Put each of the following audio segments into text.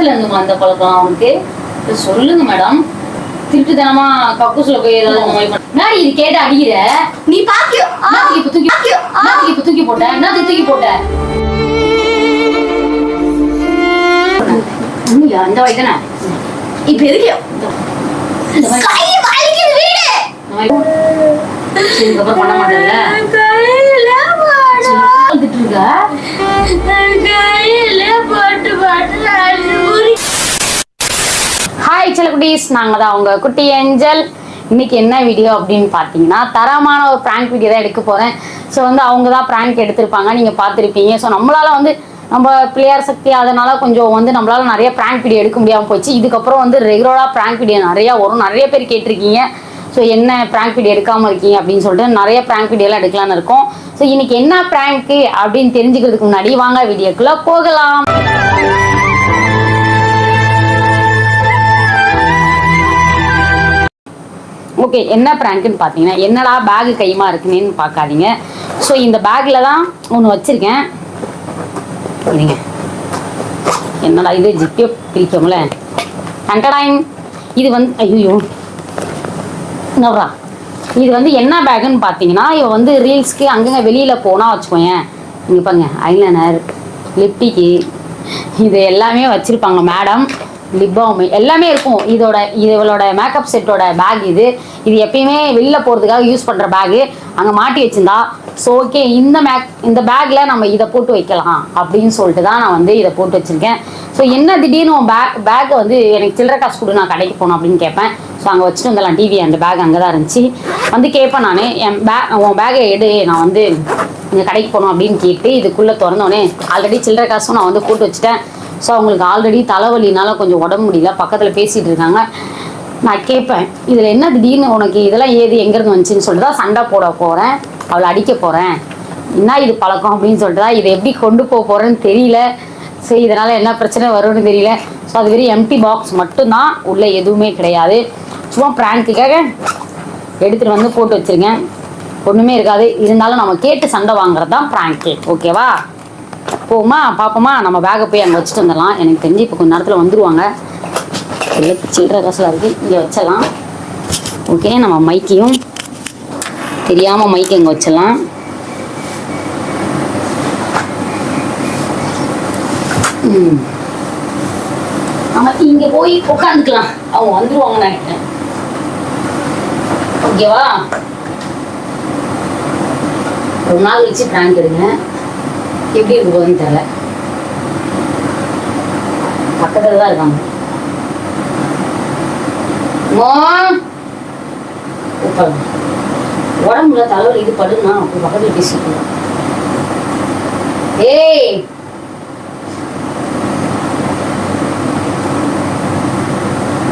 எப்பத்துல இருந்து அந்த பழக்கம் அவனுக்கு? சொல்லுங்க மேடம் திருட்டுத்தனமா கக்கூசுல போய் ஏதாவது இந்த நான் இது கேட்டு அடிக்கிற? நீ பாக்கியோ இப்ப தூக்கி இப்ப தூக்கி போட்ட என்னத்துக்கு தூக்கி போட்ட உண்மையா? இந்த வயசு தானே? இப்ப எதுக்கியோ இந்த மாதிரி கை வலிக்குது வீடு. இந்த மாதிரி சரி, இதுக்கப்புறம் பண்ண மாட்டேன்ல. போட்டு போட்டு ஹாய் செல்லக்குட்டீஸ். நாங்கள் தான் உங்கள் குட்டி ஏஞ்சல். இன்னைக்கு என்ன வீடியோ அப்படின்னு பார்த்தீங்கன்னா தரமான ஒரு ப்ராங்க் வீடியோ தான் எடுக்க போகிறேன் ஸோ வந்து அவங்க தான் ப்ராங்க் எடுத்திருப்பாங்க. நீங்கள் பார்த்துருப்பீங்க. ஸோ நம்மளால் வந்து நம்ம பிள்ளையார் சக்தி அதனால கொஞ்சம் வந்து நம்மளால நிறைய ப்ராங்க் வீடியோ எடுக்க முடியாமல் போச்சு. இதுக்கப்புறம் வந்து ரெகுலராக ப்ராங்க் வீடியோ நிறையா வரும். நிறைய பேர் கேட்டிருக்கீங்க. ஸோ என்ன ப்ராங்க் வீடியோ எடுக்காமல் இருக்கீங்க அப்படின்னு சொல்லிட்டு நிறைய ப்ராங்க் வீடியோலாம் எடுக்கலாம்னு இருக்கோம். ஸோ இன்னைக்கு என்ன ப்ராங்க்கு அப்படின்னு தெரிஞ்சுக்கிறதுக்கு முன்னாடி வாங்க வீடியோக்குள்ளே போகலாம். ஓகே என்ன ப்ராங்க்னு பார்த்தீங்கன்னா என்னடா பேகு கைமா இருக்குன்னு பார்க்காதீங்க ஸோ இந்த பேக்கில் தான் ஒன்று வச்சுருக்கேன். இருங்க. என்னடா இது ஜிப்பே பிரிக்கும்ல டண்டடாயின் இது வந்து ஐயோ நவரா. இது வந்து என்ன பேக்குன்னு பார்த்தீங்கன்னா இவன் வந்து ரீல்ஸ்க்கு அங்கங்கே வெளியில் போனால் வச்சுக்கோயேன். இங்கே பாருங்க ஐலைனர் லிப்டிக்கு இது எல்லாமே வச்சுருப்பாங்க மேடம் லிப் பாம் எல்லாமே இருக்கும். இதோட இவளோட மேக்கப் செட்டோட பேக் இது. இது எப்பயுமே வெளில போகிறதுக்காக யூஸ் பண்ணுற பேகு அங்கே மாட்டி வச்சிருந்தா ஸோ ஓகே இந்த மேக் இந்த பேக்கில் நம்ம இதை போட்டு வைக்கலாம் அப்படின்னு சொல்லிட்டு தான் நான் வந்து இதை போட்டு வச்சுருக்கேன். ஸோ என்ன திடீர்னு உன் பேக் பேக்கை வந்து எனக்கு சில்லற காசு கொடு நான் கடைக்கு போகணும் அப்படின்னு கேட்பேன். ஸோ அங்கே வச்சுட்டு வந்துடலாம் டிவி அந்த பேக் அங்கே தான் இருந்துச்சு. வந்து கேட்பேன் நான் என் பேக் உன் பேக்கை எடு நான் வந்து இங்கே கடைக்கு போகணும் அப்படின்னு கேட்டு இதுக்குள்ளே திறந்தோடனே ஆல்ரெடி சில்லற காசும் நான் வந்து போட்டு வச்சுட்டேன். ஸோ அவங்களுக்கு ஆல்ரெடி தலைவலினால கொஞ்சம் உடம்பு முடியல. பக்கத்தில் பேசிகிட்டு இருக்காங்க. நான் கேட்பேன் இதில் என்ன திடீர்னு உனக்கு இதெல்லாம் ஏது எங்கேருந்து வந்துச்சுன்னு சொல்லிட்டு தான் சண்டை போட போகிறேன் அவளை அடிக்க போகிறேன் என்ன இது பழக்கம்? அப்படின்னு சொல்லிட்டு தான் இதை எப்படி கொண்டு போக போகிறேன்னு தெரியல. ஸோ இதனால் என்ன பிரச்சனை வரும்னு தெரியல. ஸோ அது வெறும் எம்டி பாக்ஸ் மட்டும்தான். உள்ளே எதுவுமே கிடையாது. சும்மா ப்ராங்க்குக்காக எடுத்துகிட்டு வந்து போட்டு வச்சுருங்க ஒன்றுமே இருக்காது. இருந்தாலும் நம்ம கேட்டு சண்டை வாங்குறது தான் ப்ராங்க்கு ஓகேவா போமா பார்ப்போமா நம்ம பேகை போய் அங்கே வச்சுட்டு வந்துடலாம். எனக்கு தெரிஞ்சு இப்போ கொஞ்ச நேரத்தில் வந்துருவாங்க. இல்லை சில்லற காசுலாம் இருக்குது இங்கே வச்சிடலாம். ஓகே நம்ம மைக்கையும் தெரியாமல் மைக்கு இங்கே வச்சிடலாம். ம். நம்ம இங்கே போய் உட்காந்துக்கலாம் அவங்க வந்துருவாங்க நினைக்கிறேன். ஓகேவா ஒரு நாள் வச்சு பிராங்க் எடுங்க. எப்படி இருக்க போகுதுன்னு தெரியல. பக்கத்தில் தான் இருக்காங்க. உடம்புல தலைவர் இது படுனா அப்படி பக்கத்தில் பேசிக்கலாம் ஏய்!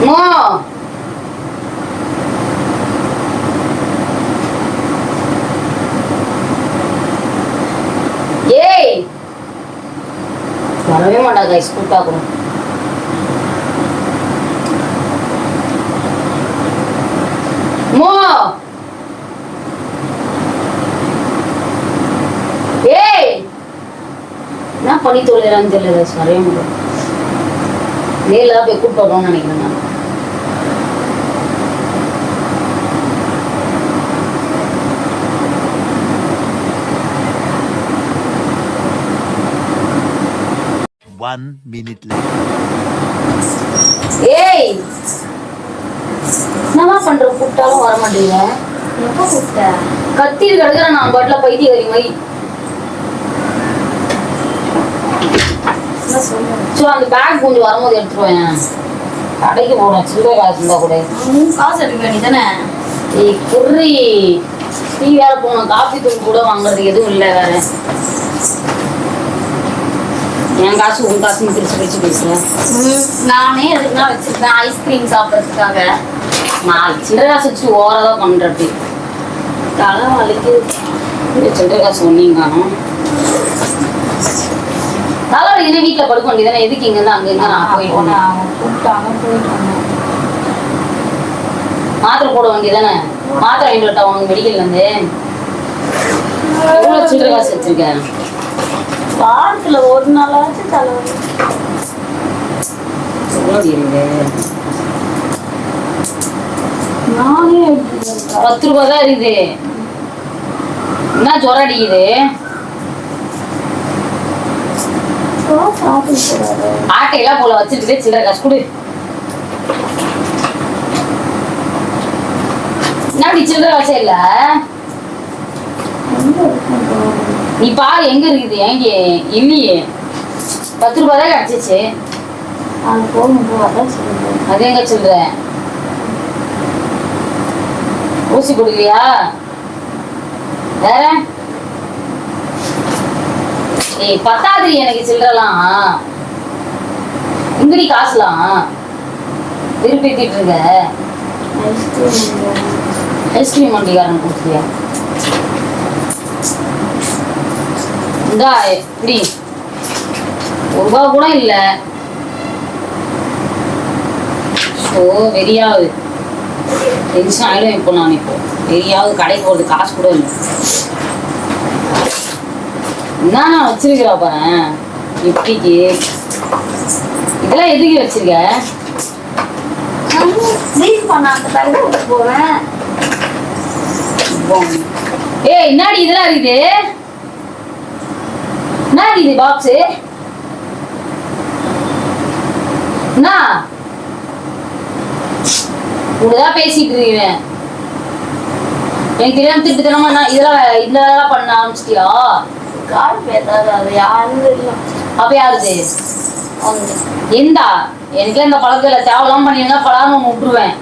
மோ ஏய் வரவே மாட்டா கைஸ் கூப்பிட்டா கூட மோ! ஏய்! என்ன பண்ணி தொழிலான்னு தெரியல guys, முடியும் நேரில் தான் போய் கூப்பிட்டு வரணும்னு நினைக்கிறேன் நான். One minute later. ஏய்! என்னமா பண்ற? கூப்பிட்டாலும் வர மாட்டீங்க எப்போ கூப்பிட்ட? கத்திட்டு கிடக்குற நான் பாட்டில் பைத்தியக்காரி மாதிரி. என்ன சொல்லு? ஸோ அந்த பேக் கொஞ்சம் வரும்போது எடுத்துருவேன். கடைக்கு போகணும். சில்லறை காசு இருந்தா கூட. நீ காசு எடுக்க வேண்டியதானே ஏய் குர்ரி. டீ வேற போகணும் காஃபி தூள் கூட வாங்குறதுக்கு எதுவும் இல்லை வேற. என் காசு உன் காசுன்னு பிரிச்சு பிரிச்சு பேசுறேன் நானே எதுக்குன்னா வச்சிருக்கேன் ஐஸ்கிரீம் சாப்பிட்றதுக்காக. நான் சில்லறை காசு வச்சு ஓவராக தான் பண்ணுறது தலை வலிக்குது. இந்த சில்லறை காசு ஒன்றையும் காணும். வீட்டில் படுக்க வேண்டியதானே எதுக்கு இங்கேருந்து அங்கே இங்கே நான் போயிட்டு வந்தேன்? அவங்க கூப்பிட்டாங்க போயிட்டு வந்தேன். மாத்திரை போட வேண்டியதானே மாத்திரை வாங்கிட்டு வரட்டா உனக்கு மெடிக்கல்ல இருந்து? எவ்வளோ சில்லறை காசு வச்சிருக்கேன் வாரத்துல ஒரு நாளாச்சும் தலைவலி நானே பத்து ரூபாய் தான் இருக்குது. என்ன ஜுரம் அடிக்குது? ஆட்டையெல்லாம் போல வச்சுட்டு சில்லற காசு கொடு. என்ன சில்லற காசே இல்ல? நீ பாரு எங்க இருக்குது? எங்க இல்லையே. பத்து ரூபாய் தான் கிடைச்சிச்சு. அது போகும்போது அதான் சொல்லுவேன் அது எங்க சில்லற ஊசி கொடுக்கலையா? வேற? ஏய் பத்தாது எனக்கு சில்லறலாம். இங்கடி காசுலாம். விருப்பத்திட்டு இருக்க. ஐஸ்கிரீம் ஐஸ்கிரீம் வண்டிக்காரன் கொடுத்தியா இந்தா இப்படி. ஒரு ரூபா கூட இல்ல. ஸோ வெறியாவது. டென்ஷன் ஆயிடும் இப்போ நான் இப்போ. வெறியாவது கடைக்கு போகிறது காசு கூட இல்லை. என்ன நான் வச்சிருக்கிறா பாரு. இப்படிக்கு. இதெல்லாம் எதுக்கு வச்சிருக்க? ஏய் என்னடி இதெல்லாம் இருக்குது? என்னடி இது பாக்ஸ் என்ன இப்படிதான் பேசிட்டு இருக்கிறேன் எனக்கு தெரியாம திட்டுத்தனமா நான் இதெல்லாம் வேலை பண்ண ஆரம்பிச்சிட்டியா? கால் பேசாது அது யாரும் இல்லை அப்ப யாருது? எந்தா? எனக்கு இந்த பழக்கம் இல்லை. தேவலாம் பண்ணியிருந்தா ஒன்று விட்டுருவேன்.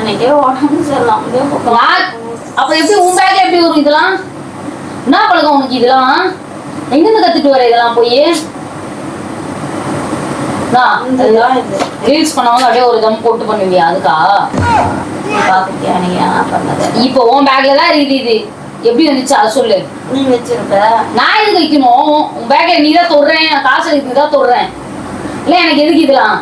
எனக்கே உடம்பு சரியில்லாமலே நான் அப்ப எப்படி உன் பேக்ல எப்படி வரும் இதெல்லாம்? என்ன பழக்கம் உனக்கு இதெல்லாம்? எங்கிருந்து கத்துட்டு வர இதெல்லாம் போய்? ரீல்ஸ் பண்ணவங்க அப்படியே ஒரு தம் போட்டு பண்ணுவியா? அதுக்கா? பண்ணது இப்போ உன் பேக்ல தான் இருக்குது இது. எப்படி வந்துச்சு அதை சொல்லு. நீ வச்சிருக்க நான் எதுக்கு வைக்கணும்? உன் பேக்ல நீ தான் தொடுறேன். நான் காசு எடுத்து தான் தொடுறேன். இல்ல எனக்கு எதுக்கு இதெல்லாம்?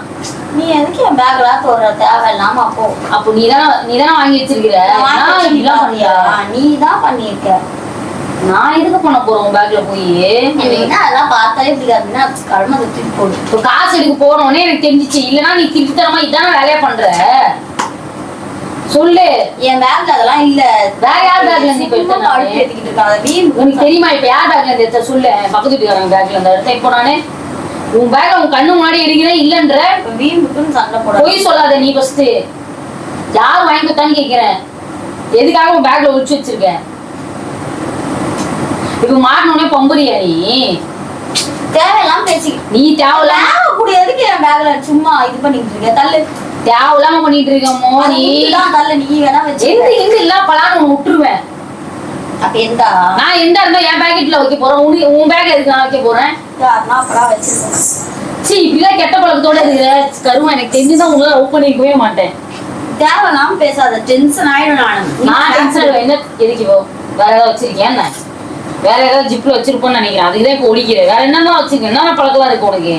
நீ எதுக்கு என் பேக்லாம் தோற தேவையில்லாம அப்போ அப்போ நீ தான் நீ தானே வாங்கி வச்சிருக்கிற. நான் இப்படிலாம் பண்ணியா நீ தான் பண்ணியிருக்க. நான் எதுக்கு பண்ண போறேன் உன் பேக்ல போய்? அதெல்லாம் பார்த்தாலே பிடிக்காதுன்னா கடமை தூக்கி போடு. இப்போ காசு எடுக்க போனோடனே எனக்கு தெரிஞ்சிச்சு. இல்லைன்னா நீ திருத்தனமா இதானே வேலையா பண்ற? சொல்லு. என் பேக்ல அதெல்லாம் இல்ல. வேற யார் பேக்ல இருந்து இப்ப சும்மா எடுத்த நானு? கழுத்து ஏத்திக்கிட்டு இருக்காங்க உனக்கு தெரியுமா இப்ப யார் பேக்ல இருந்து எடுத்த? சொல்லு. பக்கத்து வீட்டுக்காரங்க பேக்ல இருந்து எடுத்த. இப்போ நானு உன் பேக் உன் கண்ணு முன்னாடி எடுக்கிறேன் இல்லன்ற? வீம்புக்குன்னு சண்டை போட. பொய் சொல்லாத நீ ஃபர்ஸ்ட் யார் வாங்கி கொடுத்தான்னு கேக்குறேன். எதுக்காக உன் பேக்ல ஒளிச்சு வச்சிருக்க? இப்ப மாட்டினோடனே பம்புறியா நீ? தேவையில்லாம பேசி நீ தேவையில்லாம தேவை கூட எதுக்கு என் பேக்ல சும்மா இது பண்ணிட்டு இருக்க? தள்ளு. தேவையில்லாம பண்ணிட்டு நீ நீதான் தள்ளு. நீ வேணா வச்சு எங்க இல்ல பலான்னு விட்டுருவேன். அப்ப எந்த? நான் எந்த இருந்தா என் பேக்கெட்ல வைக்க போறேன். உனக்கு உன் பேக் எதுக்கு நான் வைக்க போறேன்? யாருன்னா அப்பதான் வச்சிருக்கேன். சீ இப்படிலாம் கெட்ட பழக்கத்தோட இருக்கிற கருவம் எனக்கு தெரிஞ்சுதான் உங்களால லவ் பண்ணிருக்கவே மாட்டேன். தேவையில்லாம பேசாத. டென்ஷன் ஆயிடும் நானு. நான் டென்ஷன் என்ன எதுக்கு வேற ஏதாவது வச்சிருக்கேன் என்ன? வேற ஏதாவது ஜிப்ல வச்சிருப்போம்னு நினைக்கிறேன். அதுக்குதான் இப்போ ஒழிக்கிறேன். வேற என்னதான் வச்சிருக்கேன்? என்ன பழக்கம் இருக்கு உனக்கு?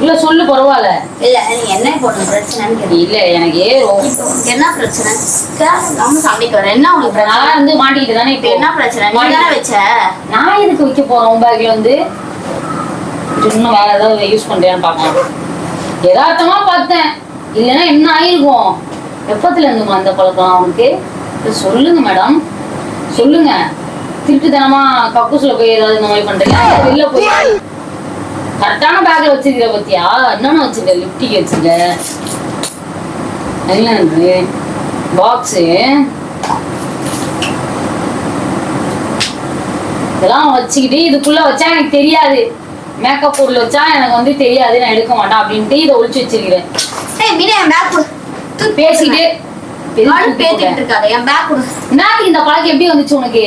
இல்ல சொல்லு பரவாயில்ல. இல்ல நீ என்ன பொண்ணு பிரச்சனைன்னு இல்ல எனக்கு உனக்கு என்ன பிரச்சனை? தேவையில்லாம சண்டைக்கு வர என்ன உனக்கு நான் வந்து மாட்டிக்கிட்டு தானே இப்ப? என்ன பிரச்சனை? நீ தானே வச்ச? நான் எதுக்கு வைக்க போறேன் உன் பேக்ல வந்து? இன்னும் வேற ஏதாவது யூஸ் பண்றியான்னு பார்க்கலாம். யதார்த்தமா பார்த்தேன். இல்லைன்னா என்ன ஆயிருக்கும்? எப்பத்துல இருந்துமா அந்த பழக்கம்? அவனுக்கு? சொல்லுங்க மேடம் சொல்லுங்க. திருட்டுத்தனமா கக்கூஸ்ல போய் ஏதாவது இந்த மாதிரி பண்றீங்க வெளில போய் கரெக்டான பேக்ல வச்சிருக்கிற பத்தியா? என்னென்ன வச்சிருக்க? லிப்டிக் வச்சிருக்க? என்னது பாக்ஸு இதெல்லாம் வச்சுக்கிட்டு இதுக்குள்ள வச்சா எனக்கு தெரியாது. மேக்கப் பொருள் வச்சா எனக்கு வந்து தெரியாது. நான் எடுக்க மாட்டேன் அப்படின்ட்டு இதை ஒளிச்சு வச்சிருக்கிறேன். பேசிட்டு பேத்திட்டு இருக்காத. என் பேக் என்னத்துக்கு இந்த பழக்கம்? எப்படி வந்துச்சு உனக்கு?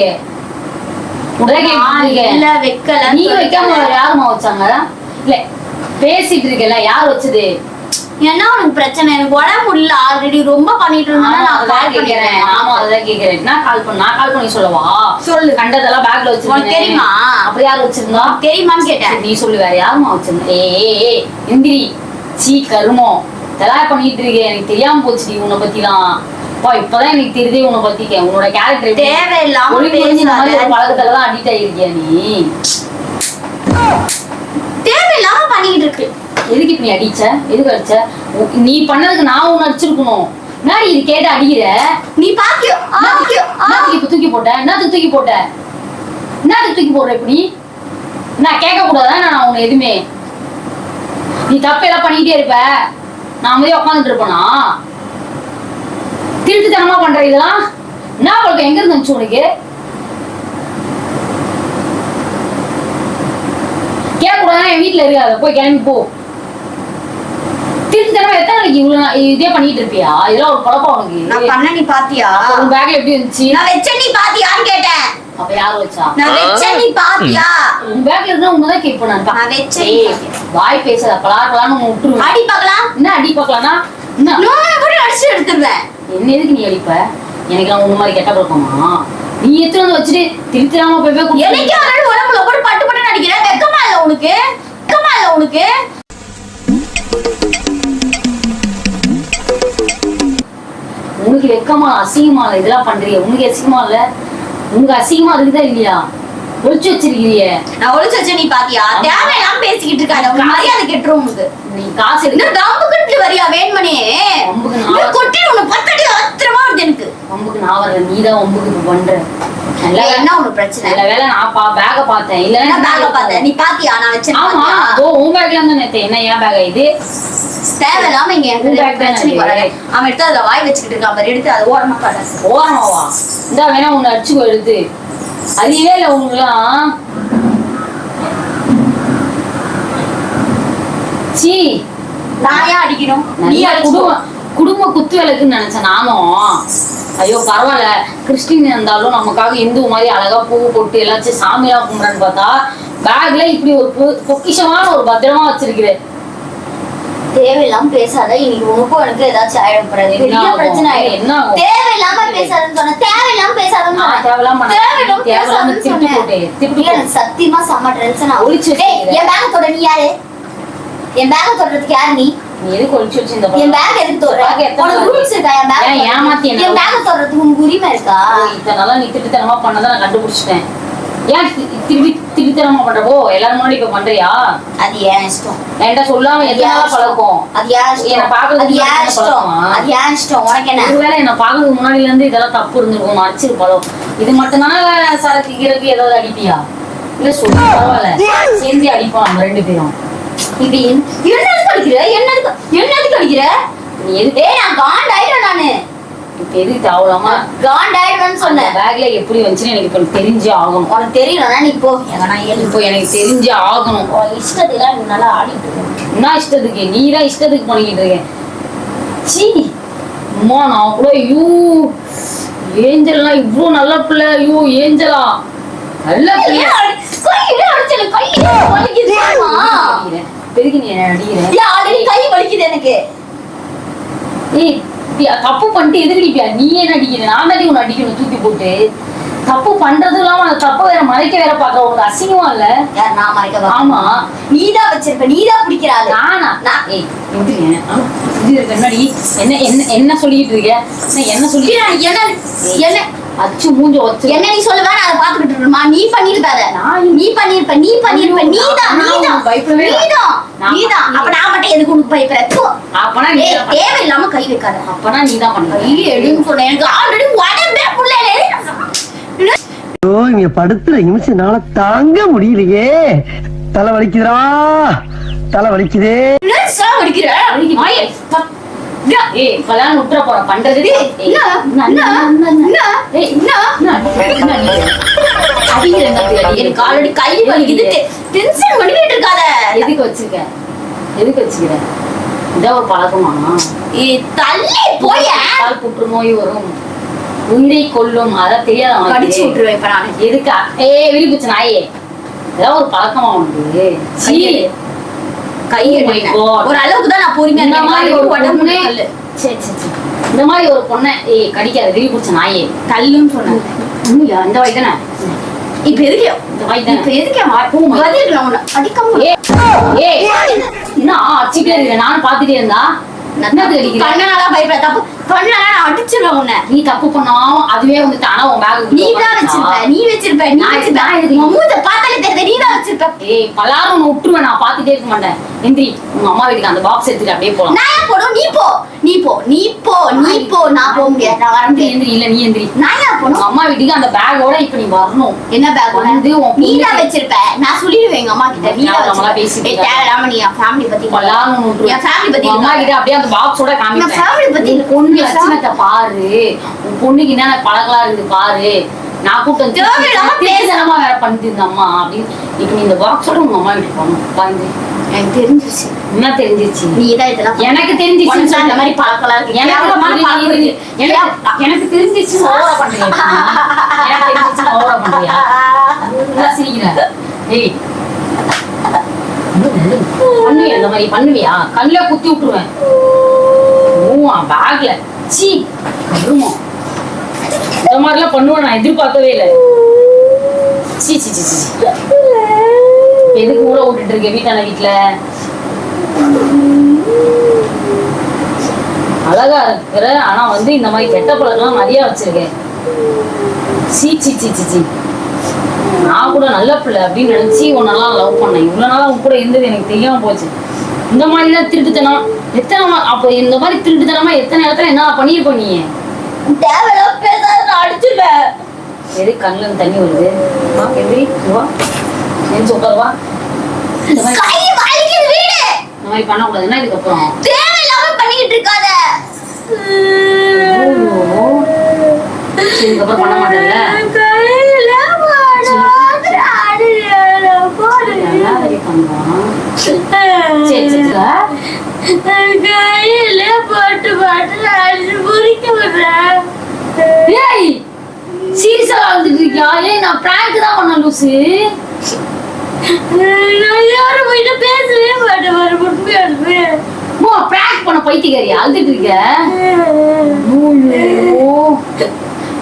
இல்ல. வைக்கல. நீ வைக்காம வச்சாங்க? இல்ல பேசிட்டு இருக்கல யார் வச்சது? என்ன உனக்கு பிரச்சனை. எனக்கு உடம்பு முடியல ஆல்ரெடி ரொம்ப பண்ணிட்டு ஆமா, இருந்தா நான் கால் கேக்குறேன். ஆமா அதான் கேக்குறேன். நான் கால் பண்ண? நான் கால் பண்ணி சொல்லவா? சொல்லு. கண்டதெல்லாம் பேக்ல வச்சிருக்கேன். தெரியுமா? அப்படி யார் வச்சிருந்தா? தெரியுமான்னு கேட்டேன். நீ சொல்லு வேற யாரும்மா வச்சிருந்த? ஏ எந்திரி. சீ கருமம் இதெல்லாம் பண்ணிட்டு இருக்கேன் எனக்கு தெரியாம போச்சுடி உன்னை பத்திலாம். பா இப்பதான் எனக்கு தெரியுதே உன்னை பத்தி உன்னோட கேரக்டர் தேவையில்லாம. பழக்கத்துல தான் அடிக்ட் ஆகிருக்கியா நீ? தேவையில்லாம பண்ணிக்கிட்டு இருக்கு. எதுக்கு இப்ப நீ அடிச்ச? எதுக்கு அடிச்ச? நீ பண்ணதுக்கு நான் உன்னை அடிச்சிருக்கணும். நான் இது கேட்டு அடிக்கிற? நீ பாக்கியோ இப்ப தூக்கி போட்ட? என்னத்துக்கு தூக்கி போட்ட? என்னத்துக்கு தூக்கி போடுற இப்படி? நான் கேட்க கூடாதா நான் உன்னை எதுவுமே? நீ தப்பு எல்லாம் பண்ணிக்கிட்டே இருப்ப. நான் அமைதியா உட்காந்துட்டு இருப்பேனா? திருட்டுத்தனமா பண்ற இதெல்லாம்? என்ன உங்களுக்கு எங்க இருந்து வந்துச்சு உனக்கு? கேட்க கூடாதுன்னா என் வீட்டுல இருக்காத போய் கிளம்பி போ. திருட்டுத்தனமா எத்தனை நாளைக்கு இவ்வளவு இதே பண்ணிட்டு இருப்பியா? இதெல்லாம் ஒரு குழப்பம் உனக்கு. நான் பண்ண நீ பாத்தியா? உன் பேக்ல எப்படி இருந்துச்சு? நான் வச்ச நீ பாத்தியான்னு கேட்டேன். அப்ப யாரு வச்சா? நான் வச்ச நீ பாத்தியா? உன் பேக்ல இருந்தா உன்னதான் கேட்பேன் நான். நான் வச்ச? வாய் பேசாத பலார் பலான்னு விட்டுருவேன். அடி பார்க்கலாம். என்ன அடி பார்க்கலாம்னா? என்ன? நான் கூட அடிச்சு எடுத்துருவேன். என்ன எதுக்கு நீ அடிப்ப எனக்கு உன்ன மாதிரி கெட்ட பழக்கமா நீ எத்தனை வந்து வச்சுட்டு திருத்திராம போய் போய் எனக்கே உடம்புல போட்டு பட்டு பட்டு நடிக்கிறேன் வெக்கமா இல்ல உனக்கு? வெக்கமா இல்ல உனக்கு? உனக்கு வெக்கமா அசிங்கமா இல்ல? இதெல்லாம் பண்றிய. உனக்கு அசிங்கமா இல்ல? உனக்கு அசிங்கமா இருக்குதா இல்லையா? ஒளிச்சு வச்சிருக்கிறியே. நான் ஒளிச்சு வச்ச நீ பாத்தியா? தேவையில்லாம பேசிக்கிட்டு இருக்காங்க உன் மரியாதை கெட்டுரும் உனக்கு. நீ காசு எடுக்க டம்பு கட்டு வரியா நான் கொட்டி உனக்கு பத்தடி ஆத்திரமா வருது எனக்கு. வம்புக்கு நான் வரல நீ தான் வம்புக்கு பண்ற. என்ன உனக்கு பிரச்சனை? நல்ல வேலை நான் பா பேக பார்த்தேன். இல்ல என்ன பேக்க பார்த்த நீ பாத்தியா? நான் வச்ச ஆமா ஓ உன் பேக்ல இருந்து நேத்து என்ன ஏன் பேக் இது? தேவையில்லாம இங்க பிரச்சனைக்கு? வராது. அவன் எடுத்து அதுல வாய் வச்சுக்கிட்டு இருக்கான். பாரு எடுத்து அதை ஓரமா ஓரமாவா? இந்தா வேணா உன்னை அடிச்சுக்கோ எடுத்து. அதுவே இல்ல உங்களுக்குலாம் சீ நான் ஏன் அடிக்கணும்? நீ குடும்ப குடும்ப குத்து விளக்குன்னு நினைச்சேன் நானும் ஐயோ பரவாயில்ல. கிறிஸ்டின் இருந்தாலும் நமக்காக இந்து மாதிரி அழகா பூ போட்டு எல்லாச்சும் சாமியா கும்பிட்றன்னு பார்த்தா பேக்ல இப்படி ஒரு பொக்கிஷமான ஒரு பத்திரமா வச்சிருக்கிறேன். தேவையில்லாம பேசாத. இன்னைக்கு உனக்கும் எனக்கு ஏதாச்சும் என்ன பெரிய? பிரச்சனை ஆயிடும்? தேவையில்லாம பேசாதன்னு சொன்ன. தேவையில்லாம பேசாதன்னு சொன்னேன். தேவையில்லாம பேசாதன்னு சொன்னேன். சத்தியமா செம்ம டென்ஷன் ஒளிச்சு. என் பேக தொட. நீ யாரு? என் பேக தொடுறதுக்கு யாரு நீ? எதுக்கு என் பேக் எதுக்கு தொடுற? bag எத்தனை உனக்கு bag? ரூல்ஸ் இருக்கா? என் பேக் ஏமாத்தி? என் பேக தொடுறதுக்கு உனக்கு உரிமை இருக்கா? இத்தனை நாளா நீ திருட்டுத்தனமா பண்ணதை நான் கண்டுபிடிச்சிட்டேன். ஏன் திருப்பி திருட்டுத்தனமா பண்றப்போ எல்லாரும் முன்னாடி இப்ப பண்றியா? அது ஏன் இஷ்டம்? என்கிட்ட சொல்லாம இஷ்டம்? பழக்கம். அது ஏன் என்னை இஷ்டம் அது ஏன் இஷ்டம்? அது ஏன் இஷ்டம்? உனக்கு என்ன? ஒருவேளை என்ன பாக்குறதுக்கு முன்னாடில இருந்து இதெல்லாம் தப்பு இருந்திருக்கும் மறைச்சிருப்பாளோ இது மட்டும்தானே சரக்கு கீரக்கு ஏதாவது அடிப்பியா? இல்ல சொல்லி பரவாயில்ல. சேர்ந்து அடிப்போம் நம்ம ரெண்டு பேரும். இது என்- என்னதுக்கு அடிக்கிற? என்னதுக்கு என்னதுக்கு அடிக்கிற? நீ எதுக்கு நான் நானு. எதுக்கு தேவலாமா காண்டாயிடுவேன்னு சொன்னேன் பேக்ல எப்படி வந்துச்சுன்னு எனக்கு இப்ப தெரிஞ்சே ஆகணும். உனக்கு தெரியலன்னா நீ போ. இப்போ எனக்கு தெரிஞ்சே ஆகணும். உன் இஷ்டத்துக்குலாம் நீ நல்லா ஆடிட்டு என்ன இஷ்டத்துக்கு? நீ தான் இஷ்டத்துக்கு பண்ணிக்கிட்டு இருக்க சீ. அம்மா நான் கூட ஐயோ ஏஞ்சல்லாம் இவ்வளோ நல்ல பிள்ளை. ஐயோ ஏஞ்சலா. நல்ல பிள்ளை? பெருக்கி நீ என்ன அடிக்கிற இல்ல ஆல்ரெடி கை வலிக்குது எனக்கு. ஏய் நீ தப்பு பண்ணிட்டு எதுக்கு அடிப்பியா நீ என்ன அடிக்கிற? நான் தாண்டி உன்னை அடிக்கணும் தூக்கி போட்டு. தப்பு பண்றதும் இல்லாம அந்த தப்பை வேற மறைக்க வேற பாக்குற உனக்கு அசிங்கமா இல்ல? யார் நான் மறைக்க ஆமா. நீதான் வச்சிருப்ப நீதான் பிடிக்கிற ஆளு. நானா? நான் ஏய் முன்னாடி என்ன என்ன என்ன சொல்லிட்டு இருக்க? என்ன என்ன சொல்லி என்ன என்ன அச்சு மூஞ்ச வச்சு. என்ன நீ சொல்லுவ நான் அதை பாத்துக்கிட்டு இருக்கணுமா நீ பண்ணிருக்காத நான் நீ பண்ணிருப்ப நீ பண்ணிருப்ப நீதான் பயப்படவே நான் நீதான். அப்ப நான் மட்டும் எதுக்கு உனக்கு பயப்படுற? தூ. அப்பனா நீ தான். தேவையில்லாம கை வைக்காத. அப்பனா நீ தான் பண்ண. கை எடுன்னு சொன்னேன் எனக்கு ஆல்ரெடி உடம்பே புள்ளலே ஐயோ இங்க படுத்துற நிமிஷம்னால தாங்க முடியலையே. தலை வலிக்குதுடா. தலை வலிக்குதே. என்ன ஏய் கல்யாணம் போற பண்றது? எனக்கு ஆல்ரெடி கை வலிக்குது. டென்ஷன் இருக்காத. எதுக்கு வச்சிருக்க? எதுக்கு வச்சுக்கிற? இதான் ஒரு பழக்கமா? தள்ளி போய. புற்றுநோய் வரும். உயிரை கொல்லும். அதான் தெரியாத? கடிச்சு விட்டுருவேன் இப்ப நானு. எதுக்கா? ஏய் விழிப்புச்சு நாயே. இதெல்லாம் ஒரு பழக்கமா உனக்கு? சீ. கை Oh. ஒரு அளவுக்கு தான் நான் பொறுமையா இந்த இருக்கேன். மாதிரி ஒரு உடம்பு. சரி சரி இந்த மாதிரி ஒரு பொண்ணை ஏய் கடிக்காத விழி பிடிச்ச நாயே தள்ளுன்னு உண்மையா? இந்த வாய் தானே? இப்ப எதுக்கு? இந்த வாய் தானே? இப்ப எதுக்கு Oh. பதில் உன்னை அடிக்காம ஏய் என்ன அச்சிட்டே இருக்க நானும் பார்த்துட்டே இருந்தா? கண்ணனால பயப்பட தப்பு. கண்ணனால நான் அடிச்சிருவேன் உன்னை. நீ தப்பு பண்ணாம அதுவே வந்து தானா உன் பேக் நீ தான் வச்சிருப்ப. நீ வச்சிருப்ப. நீ வச்சிருப்ப? உன் மூஞ்ச பார்த்தாலே தெரியுது. நீ தான் வச்சிருப்ப. ஏய் பலாரும் உன்னை விட்டுருவேன். நான் பார்த்துட்டே இருக்க மாட்டேன். எந்திரி உங்க அம்மா வீட்டுக்கு அந்த பாக்ஸ் எடுத்துட்டு அப்படியே போலாம். நான் ஏன் போடும்? நீ போ. நீ போ. நீ போ. நீ போ. நான் போக முடியாது. நான் எந்திரி இல்ல நீ எந்திரி. நான் ஏன் உங்க போணும் அம்மா வீட்டுக்கு அந்த பேக்கோட இப்ப நீ வரணும். என்ன பேக் வந்து நீ தான் வச்சிருப்ப. நான் சொல்லிடுவேன் எங்க அம்மா கிட்ட. நீ தான் வச்சிருப்ப. பேசிட்டு தேவையில்லாம நீ என் ஃபேமிலி பத்தி பலாரும். என் ஃபேமிலி பத்தி அம்மா. கிட்ட அப்படியே அந்த பாக்ஸோட நான் family பத்தி பொண்ணு லட்சணத்தை பாரு. உன் பொண்ணுக்கு என்னென்ன பழகலாம் இருக்குது பாரு. நான் கூட்டம் பேசலாமா வேற பண்ணிட்டு இந்த அம்மா அப்படின்னு இப்ப நீ இந்த பாக்ஸோட உங்க அம்மா வீட்டுக்கு போகணும். பாருங்க. எனக்கு தெரிஞ்சிருச்சு. என்ன தெரிஞ்சிருச்சு? நீ இதெல்லாம் எனக்கு தெரிஞ்சிச்சு அந்த மாதிரி பழக்கலாம் இருக்கு. எனக்கு. எனக்கு- தெரிஞ்சிச்சு ஓவரா? எனக்கு தெரிஞ்சிச்சு ஓவரா பண்றியா என்ன சிரிக்கிற. ஏய் பண்ணுவியா? இந்த மாதிரி பண்ணுவியா? கல்ல குத்தி விட்டுருவேன். அவன் பேக்ல சி வருமா இந்த மாதிரிலாம் பண்ணுவேன் நான் எதிர்பார்க்கவே இல்லை. சி சி சி சி எதுக்கு ஊற விட்டுட்டு இருக்க வீட்டான வீட்டுல அழகா இருக்கிற ஆனா வந்து இந்த மாதிரி கெட்ட பழக்கம்லாம் நிறைய வச்சிருக்கேன். சீ சீ சீ சீ சீ. நான் கூட நல்ல பிள்ளை அப்படின்னு நினைச்சு உன்னெல்லாம் லவ் பண்ணேன். இவ்வளவு நாளா உன் கூட இருந்தது எனக்கு தெரியாம போச்சு. இந்த மாதிரி தான் திருட்டுத்தனம் எத்தனை அப்ப இந்த மாதிரி திருட்டுத்தனமா எத்தனை இடத்துல என்ன பண்ணிருப்ப நீ தேவையில்லாம பேசாத நான் அடிச்சிருவேன் எது கண்ணுல தண்ணி வருது வா எப்படி வா நெஞ்சு உட்கார் வா இந்த மாதிரி பண்ணக்கூடாதுன்னா இதுக்கப்புறம் தேவையில்லாம பண்ணிக்கிட்டு இருக்காத இதுக்கப்புறம் பண்ண மாட்டேன்ல கையில கையில போட்டு போட்டு அடிச்சு முறிக்க விடுறேன் ஏய் சீரியஸா வந்துட்டு இருக்கியா ஏய் நான் பிராங்க் தான் பண்ண லூசு நான் யாரும் போயிட்டு பேசவே மாட்டேன் வர உண்மையாலுமே ஓ பிராங்க் பண்ண பைத்தியக்காரியா அழுதுட்டு இருக்க.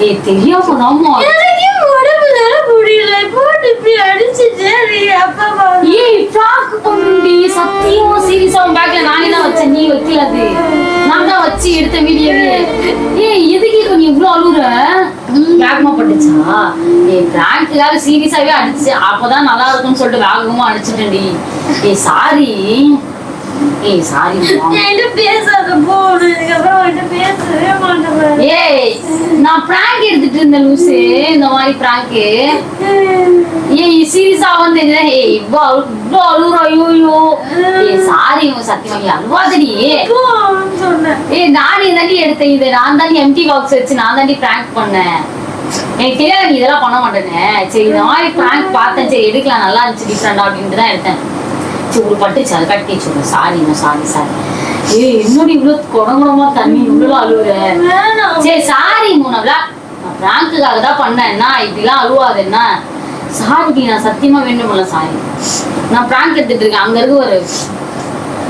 ஏய் தெரியாம நாம எனக்கே உடம்பு தர முடியல போட்டு இப்படி அடிச்சுட்டு நீ அப்பா அம்மா ஏய் பிராங்க் பண்ணுடி சத்தியமா சீரியஸா உன் பேக்ல நானே தான் வச்சேன். நீ வைக்கல அது நான் தான் வச்சு எடுத்த வீடியோவே ஏய் எதுக்கு இப்ப நீ இவ்ளோ அழுகுற? வேகமா பட்டுச்சா? ஏய் பிராங்க்குக்காக சீரியஸாவே அடிச்சு அப்பதான் நல்லா இருக்கும்னு சொல்லிட்டு வேகமா அடிச்சிட்டேன்டி. ஏய் சாரி ஏய் சாரி பேசாத இதுக்கப்புறம் அவன்கிட்ட பேசவே மாட்டேன் ஏய் நான் பிராங்க் எடுத்துட்டு இருந்தேன் லூசு. இந்த மாதிரி பிராங்க் ஏய் சீரியஸா வந்து ஏய் இவ்வளோ இவ்வளோ அழுகுற ஐயோ ஏய் சாரி சத்தியமா சொன்னேன். ஏய் நானே தாண்டி எடுத்தேன் இது. நான் தாண்டி எம்டி பாக்ஸ் வச்சு நான் தாண்டி பிராங்க் பண்ணேன். எனக்கு தெரியாது நீ இதெல்லாம் பண்ண மாட்டேன்னு? சரி இந்த மாதிரி பிராங்க் பார்த்தேன். சரி எடுக்கலாம். நல்லா இருந்துச்சு டிஃப்ரெண்டா அப்படின்ட்டு தான் எடுத்தேன். சரி ஒரு பட்டுச்சு அது கட்டி சொல்லுங்க சாரி சாரி சாரி ஏய் என்னடி இவ்வளோ குடங்குடமா தண்ணி இவ்வளோ அழுகுற வேணாம். சரி சாரி மூணவளா நான் பிராங்குக்காக தான் பண்ணேன். என்ன இப்படிலாம் அழுவாது என்ன? சாரிடி நான் சத்தியமா வேண்டுமில்ல சாரி நான் பிராங்க் எடுத்துட்டு இருக்கேன். அங்க இருக்கு ஒரு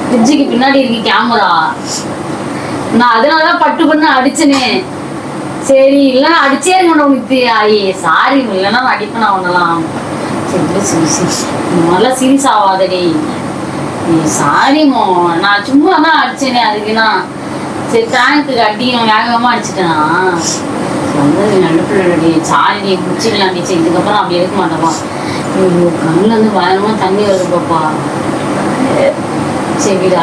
ஃப்ரிட்ஜுக்கு பின்னாடி இருக்கு கேமரா நான் அதனாலதான் பட்டு பண்ண அடிச்சனே. சரி இல்லைன்னா அடிச்சே இருக்க உனக்கு ஐயே சாரி இல்லைன்னா அடிப்பேன் அவனெல்லாம் சரி சீரியஸ் ஆகாதடி நீ நான் சும்மா தான் அடிச்சேனே அதுக்கு சரி டேங்க்கு அடியும் வேகமா அடிச்சிட்டேனா? வந்து நல்ல பிள்ளைடி நீ குடிச்சிக்கலாம் சரி இதுக்கப்புறம் அப்படி இருக்க மாட்டேப்பா ஐயோ கண்ணுல இருந்து பயங்கரமா தண்ணி வருது பாப்பா. சரி வீடு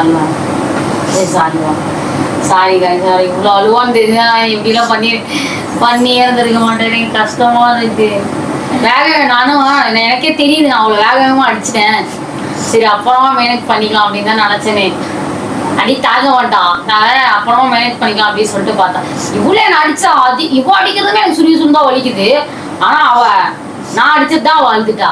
சரி சாரிவா சாரி காய் சாரி. இவ்வளோ அழுவான்னு தெரிஞ்சா இப்படிலாம் பண்ணி பண்ணி இருந்திருக்க மாட்டேன். கஷ்டமா இருக்கு. வேக நானும் எனக்கே தெரியுது நான் அவ்வளோ வேக வேகமாக அடிச்சிட்டேன். சரி அப்புறமா மேனேஜ் பண்ணிக்கலாம் அப்படின்னு தான் நினச்சேனே. அடி தாங்க மாட்டான் நான் வேற அப்புறமா மேனேஜ் பண்ணிக்கலாம் அப்படின்னு சொல்லிட்டு பார்த்தேன். இவ்வளோ என்ன அடிச்சா அது இவ்வளோ அடிக்கிறதுமே எனக்கு சுரி சுருந்தா வலிக்குது. ஆனா அவ நான் அடிச்சது தான் அழுதுட்டா.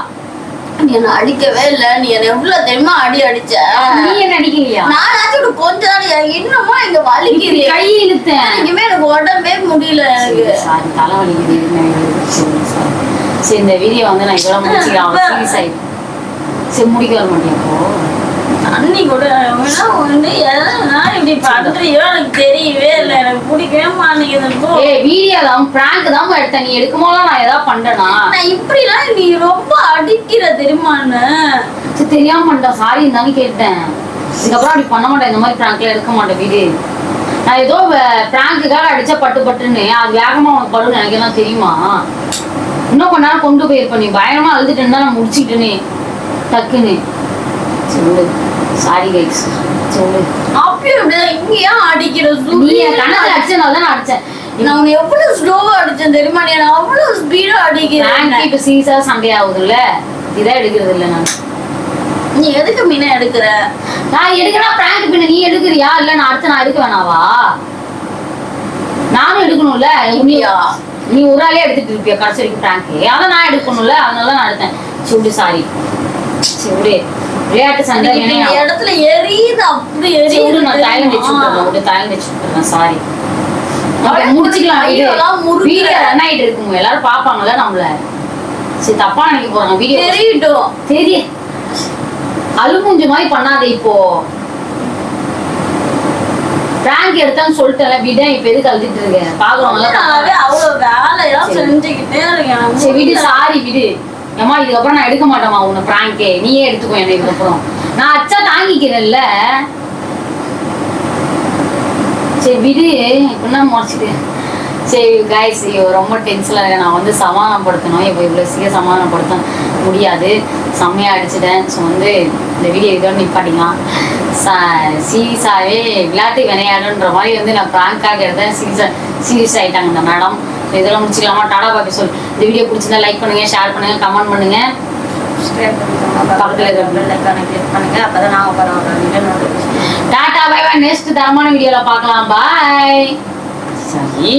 நீ என்ன அடிக்கவே இல்ல. நீ என்ன எவ்வளவு தெரியுமா அடி அடிச்ச? நீ என்ன அடிக்கலையா? நானாச்சும் கொஞ்ச நாள் எனக்கு இன்னுமா இங்க வலிக்குது. கை இழுத்தேன். இனிமே எனக்கு உடம்பே முடியல எனக்கு. சாரி தலை வலிக்குது சரி இந்த வீடியோ வந்து நான் இதோட முடிச்சுக்கிறேன் சீரியஸ் ஆயிடும் சரி முடிக்க வர மாட்டியா அப்போ தண்ணி கூட ஒண்ணு எதனா இப்படி பண்றியோ எனக்கு தெரியவே இல்லை. எனக்கு பிடிக்கவே மாட்டேங்குது ஏய் வீடியோ தான் பிராங்க் தான் எடுத்தேன். நீ எடுக்கும்போது நான் ஏதாவது பண்றேனா? நான் இப்படிலாம் நீ ரொம்ப அடிக்கிற தெரியுமான்னு சரி தெரியாம பண்ணிட்டேன் சாரி இருந்தாலும் கேட்டேன். இதுக்கப்புறம் அப்படி பண்ண மாட்டேன். இந்த மாதிரி ப்ராங்க்ல எடுக்க மாட்டேன் வீடு. நான் ஏதோ ப்ராங்குக்காக அடிச்ச பட்டு பட்டுன்னு. அது வேகமா உனக்கு படுன்னு எனக்கு எல்லாம் தெரியுமா? இன்னும் கொஞ்ச நேரம் கொண்டு போயிருப்ப நீ பயங்கரமா அழுதுட்டு இருந்தா நான் முடிச்சுக்கிட்டேனே. டக்குன்னு. சொல்லு. சாரி கைஸ் சொல்லு. அப்பயும் இப்படிதான் இங்கேயா அடிக்கிற நீ கணக்கு அடிச்சனால தான் நான் அடிச்சேன். நான் உன்னை எவ்வளவு ஸ்லோவா அடிச்சேன் தெரியுமா நீ? நான் அவ்வளவு ஸ்பீடா அடிக்கிறேன். இப்ப சீரியஸா சண்டே ஆகுதுல்ல இதான் எடுக்கிறது இல்ல நான். நீ எதுக்கு மீனை எடுக்கிற? நான் எடுக்கணும் பிராங்க் பின்ன நீ எடுக்கிறியா? இல்ல நான் அடுத்து நான் எடுக்க வேணாவா? நானும் எடுக்கணும்ல. அப்படியா? நீ ஒரு ஆளே எடுத்துட்டு இருப்பியா? கடைசி வரைக்கும் பிராங்க் அதை நான் எடுக்கணும்ல. அதனால தான் நான் எடுத்தேன். சுடு சாரி விளையாட்டு சண்டை இடத்துல எரியுது அப்படி சுடு நான் தைலம் வச்சு தெரியுமா? விட்டுறேன் ஒரு தைலம் வச்சு விட்டுறேன் சாரி அட, முடிச்சுக்கலாம் வீடியோ கையெல்லாம் முறுக்குற. வீடியோ ரன் ஆயிட்டு இருக்குங்க. எல்லாரும் பாப்பாங்கல்ல நம்மள. சரி தப்பா நினைக்க போறாங்க வீடியோ. தெரியட்டும். தெரிய மாதிரி பண்ணாத இப்போ. பிராங்க் எடுத்தான்னு சொல்லிட்டேன்ல விட இப்ப எதுக்கு அழுதுட்டு இருக்க? பாக்குறவங்க அவ்வளவு வேலையெல்லாம். செஞ்சுக்கிட்டே இருக்கேன் சரி விடு சாரி விடு. ஏமா இதுக்கப்புறம் நான் எடுக்க மாட்டேமா உன்னை பிராங்கே நீயே எடுத்துக்கோ என்ன இதுக்கப்புறம். நான் அச்சா தாங்கிக்கிறேன்ல. சரி விடு. இப்படின்னா முறைச்சிட்டு சரி காய்ஸ் ரொம்ப டென்ஷனில் நான் வந்து சமாதானப்படுத்தணும். இப்போ இவ்வளோ சீக்கிரம் சமாதானப்படுத்த முடியாது. செம்மையாக அடிச்சிட்டேன். ஸோ வந்து இந்த வீடியோ இதோட நிப்பாட்டிக்கலாம் சா சீரியஸாகவே விளையாட்டு விளையாடுன்ற மாதிரி வந்து நான் ப்ராங்காக எடுத்தேன் சீரியஸாக சீரியஸ் ஆகிட்டாங்க இந்த மேடம். இதெல்லாம் முடிச்சுக்கலாமா. டாடா பாப்பி சொல். இந்த வீடியோ பிடிச்சிருந்தா லைக் பண்ணுங்கள் ஷேர் பண்ணுங்கள் கமெண்ட் பண்ணுங்கள் பக்கத்துல இருக்கிற icon அ click பண்ணுங்க. அப்பதான் நாங்க போற ஒரு video notification. Tata bye bye next தரமான வீடியோவில் பார்க்கலாம். பாய் சரி.